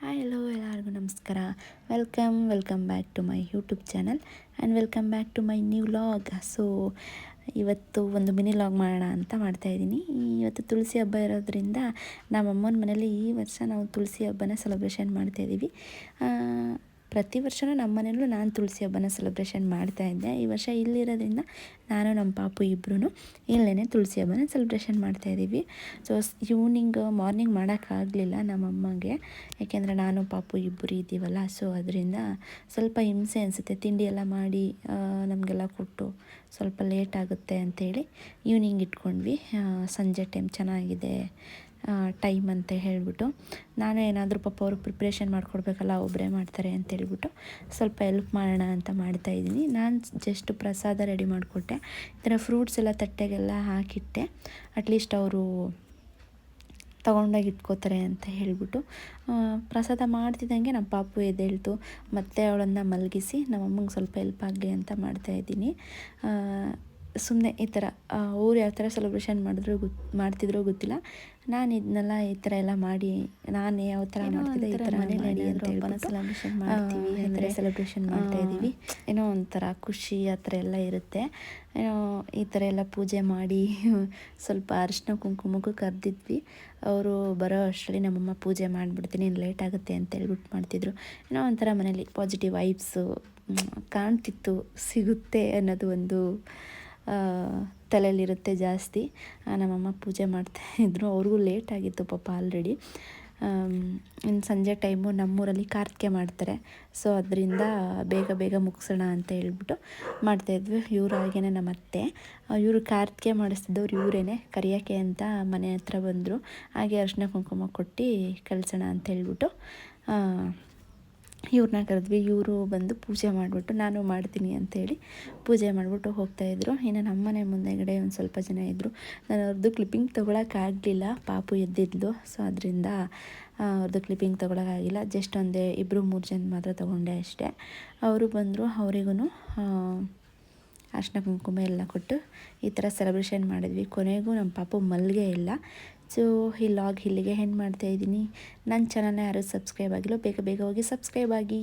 Hi hello ಎಲ್ಲರಿಗೂ ನಮಸ್ಕಾರ. Welcome welcome back to my YouTube channel and welcome back to my new log so ಇವತ್ತು ಒಂದು mini log ಮಾಡೋಣ ಅಂತ ಮಾಡ್ತಾಯಿದ್ದೀನಿ ಇವತ್ತು ತುಳಸಿ ಹಬ್ಬ ಇರೋದ್ರಿಂದ ನಮ್ಮ ಅಮ್ಮನ ಮನೇಲಿ ಈ ವರ್ಷ ನಾವು ತುಳಸಿ ಹಬ್ಬನ ಸೆಲೆಬ್ರೇಷನ್ ಮಾಡ್ತಾಯಿದ್ದೀವಿ ಪ್ರತಿ ವರ್ಷವೂ ನಮ್ಮ ಮನೆಯಲ್ಲೂ ನಾನು ತುಳಸಿ ಹಬ್ಬನ ಸೆಲೆಬ್ರೇಷನ್ ಮಾಡ್ತಾಯಿದ್ದೆ ಈ ವರ್ಷ ಇಲ್ಲಿರೋದ್ರಿಂದ ನಾನು, ನಮ್ಮ ಪಾಪು ಇಬ್ಬರೂ ಇಲ್ಲೇ ತುಳಸಿ ಹಬ್ಬನ ಸೆಲೆಬ್ರೇಷನ್ ಮಾಡ್ತಾಯಿದ್ದೀವಿ ಸೊ ಈವ್ನಿಂಗ್ ಮಾರ್ನಿಂಗ್ ಮಾಡೋಕ್ಕಾಗಲಿಲ್ಲ ನಮ್ಮ ಅಮ್ಮಗೆ. ಯಾಕೆಂದರೆ ನಾನು, ಪಾಪು ಇಬ್ಬರು ಇದ್ದೀವಲ್ಲ ಸೊ ಅದರಿಂದ ಸ್ವಲ್ಪ ಹಿಂಸೆ ಅನಿಸುತ್ತೆ. ತಿಂಡಿ ಎಲ್ಲ ಮಾಡಿ ನಮಗೆಲ್ಲ ಕೊಟ್ಟು ಸ್ವಲ್ಪ ಲೇಟ್ ಆಗುತ್ತೆ ಅಂಥೇಳಿ ಈವ್ನಿಂಗ್ ಇಟ್ಕೊಂಡ್ವಿ. ಸಂಜೆ ಟೈಮ್ ಚೆನ್ನಾಗಿದೆ. ಟೈಮ್ ಅಂತ ಹೇಳಿಬಿಟ್ಟು ನಾನು ಏನಾದರೂ ಪಾಪ ಅವ್ರಿಗೆ ಪ್ರಿಪ್ರೇಷನ್ ಮಾಡಿಕೊಡ್ಬೇಕಲ್ಲ ಒಬ್ಬರೇ ಮಾಡ್ತಾರೆ ಅಂತ ಹೇಳ್ಬಿಟ್ಟು ಸ್ವಲ್ಪ ಎಲ್ಪ್ ಮಾಡೋಣ ಅಂತ ಮಾಡ್ತಾ ಇದ್ದೀನಿ. ನಾನು ಜಸ್ಟ್ ಪ್ರಸಾದ ರೆಡಿ ಮಾಡಿಕೊಟ್ಟೆ. ಈ ಥರ ಫ್ರೂಟ್ಸ್ ಎಲ್ಲ ತಟ್ಟೆಗೆಲ್ಲ ಹಾಕಿಟ್ಟೆ. ಅಟ್ಲೀಸ್ಟ್ ಅವರು ತಗೊಂಡೋಗಿ ಇಟ್ಕೋತಾರೆ ಅಂತ ಹೇಳಿಬಿಟ್ಟು ಪ್ರಸಾದ ಮಾಡ್ತಿದ್ದಂಗೆ ನಮ್ಮ ಪಾಪು ಎದ್ದೇಳ್ತು. ಮತ್ತೆ ಅವಳನ್ನು ಮಲಗಿಸಿ ನಮ್ಮಮ್ಮಂಗೆ ಸ್ವಲ್ಪ ಹೆಲ್ಪ್ ಆಗಲಿ ಅಂತ ಮಾಡ್ತಾಯಿದ್ದೀನಿ ಸುಮ್ಮನೆ ಈ ಥರ ಅವ್ರು ಯಾವ ಥರ ಸೆಲೆಬ್ರೇಷನ್ ಮಾಡಿದ್ರು ಗೊತ್ತು ಮಾಡ್ತಿದ್ರೋ ಗೊತ್ತಿಲ್ಲ. ನಾನು ಇದನ್ನೆಲ್ಲ ಈ ಥರ ಎಲ್ಲ ಮಾಡಿ ನಾನು ಯಾವ ಥರ ಮಾಡ್ತಿದ್ದೆ ಈ ಥರ ಮನೇಲಿ ಅಂತ ಸೆಲೆಬ್ರೇಷನ್ ಮಾಡ್ತೀವಿ ಈ ಥರ ಸೆಲೆಬ್ರೇಷನ್ ಮಾಡ್ತಾ ಇದ್ದೀವಿ. ಏನೋ ಒಂಥರ ಖುಷಿ ಆ ಥರ ಎಲ್ಲ ಇರುತ್ತೆ. ಏನೋ ಈ ಥರ ಎಲ್ಲ ಪೂಜೆ ಮಾಡಿ ಸ್ವಲ್ಪ ಅರಿಶಿನ ಕುಂಕುಮಕ್ಕೂ ಕರೆದಿದ್ವಿ. ಅವರು ಬರೋ ಅಷ್ಟರಲ್ಲಿ ನಮ್ಮಮ್ಮ ಪೂಜೆ ಮಾಡಿಬಿಡ್ತೀನಿ ಲೇಟ್ ಆಗುತ್ತೆ ಅಂತ ಹೇಳ್ಬಿಟ್ಟು ಮಾಡ್ತಿದ್ರು. ಏನೋ ಒಂಥರ ಮನೇಲಿ ಪಾಸಿಟಿವ್ ವೈಬ್ಸು ಕಾಣ್ತಿತ್ತು ಸಿಗುತ್ತೆ ಅನ್ನೋದು ಒಂದು ತಲೆಯಲ್ಲಿರುತ್ತೆ ಜಾಸ್ತಿ. ನಮ್ಮಮ್ಮ ಪೂಜೆ ಮಾಡ್ತಾಯಿದ್ರು ಅವ್ರಿಗೂ ಲೇಟ್ ಆಗಿತ್ತು ಪಾಪ ಆಲ್ರೆಡಿ ಇನ್ನು ಸಂಜೆ ಟೈಮು ನಮ್ಮೂರಲ್ಲಿ ಕಾರ್ತಿಕೆ ಮಾಡ್ತಾರೆ. ಸೊ ಅದರಿಂದ ಬೇಗ ಬೇಗ ಮುಗಿಸೋಣ ಅಂತ ಹೇಳ್ಬಿಟ್ಟು ಮಾಡ್ತಾಯಿದ್ವಿ ಇವ್ರು ಹಾಗೇನೆ ನಮ್ಮ ಅತ್ತೆ. ಇವರು ಕಾರ್ತಿಕೆ ಮಾಡಿಸ್ತಿದ್ದವ್ರು ಇವರೇನೆ. ಕರಿಯೋಕ್ಕೆ ಅಂತ ಮನೆ ಹತ್ರ ಬಂದರು. ಹಾಗೆ ಅರ್ಶಿನ ಕುಂಕುಮ ಕೊಟ್ಟು ಕಳಿಸೋಣ ಅಂತ ಹೇಳ್ಬಿಟ್ಟು ಇವ್ರನ್ನ ಕರೆದ್ವಿ, ಇವರು ಬಂದು ಪೂಜೆ ಮಾಡಿಬಿಟ್ಟು ನಾನು ಮಾಡ್ತೀನಿ ಅಂತೇಳಿ ಪೂಜೆ ಮಾಡಿಬಿಟ್ಟು ಹೋಗ್ತಾಯಿದ್ರು ಇನ್ನು ನಮ್ಮನೆ ಮುಂದೆಗಡೆ ಒಂದು ಸ್ವಲ್ಪ ಜನ ಇದ್ದರು ನಾನು ಅವ್ರದ್ದು ಕ್ಲಿಪ್ಪಿಂಗ್ ತೊಗೊಳಕ್ಕಾಗಲಿಲ್ಲ ಪಾಪು ಎದ್ದಿದ್ಲು. ಸೊ ಅದರಿಂದ ಅವ್ರದ್ದು ಕ್ಲಿಪ್ಪಿಂಗ್ ತೊಗೊಳಕ್ಕಾಗಿಲ್ಲ ಜಸ್ಟ್ ಒಂದೇ ಇಬ್ಬರು ಮೂರು ಜನ ಮಾತ್ರ ತೊಗೊಂಡೆ ಅಷ್ಟೇ. ಅವರು ಬಂದರು ಅವರಿಗೂ ಅರ್ಶಿನ ಕುಂಕುಮ ಎಲ್ಲ ಕೊಟ್ಟು ಈ ಥರ ಸೆಲೆಬ್ರೇಷನ್ ಮಾಡಿದ್ವಿ. ಕೊನೆಗೂ ನಮ್ಮ ಪಾಪು ಮಲ್ಲಿಗೆ ಇಲ್ಲ. ಸೊ, ಈ ಲಾಗ್ ಇಲ್ಲಿಗೆ ಹೆಂಗೆ ಮಾಡ್ತಾಯಿದ್ದೀನಿ ನನ್ನ ಚಾನಲ್ನ ಯಾರು ಸಬ್ಸ್ಕ್ರೈಬ್ ಆಗಿಲ್ಲ, ಬೇಗ ಬೇಗ ಹೋಗಿ ಸಬ್ಸ್ಕ್ರೈಬ್ ಆಗಿ.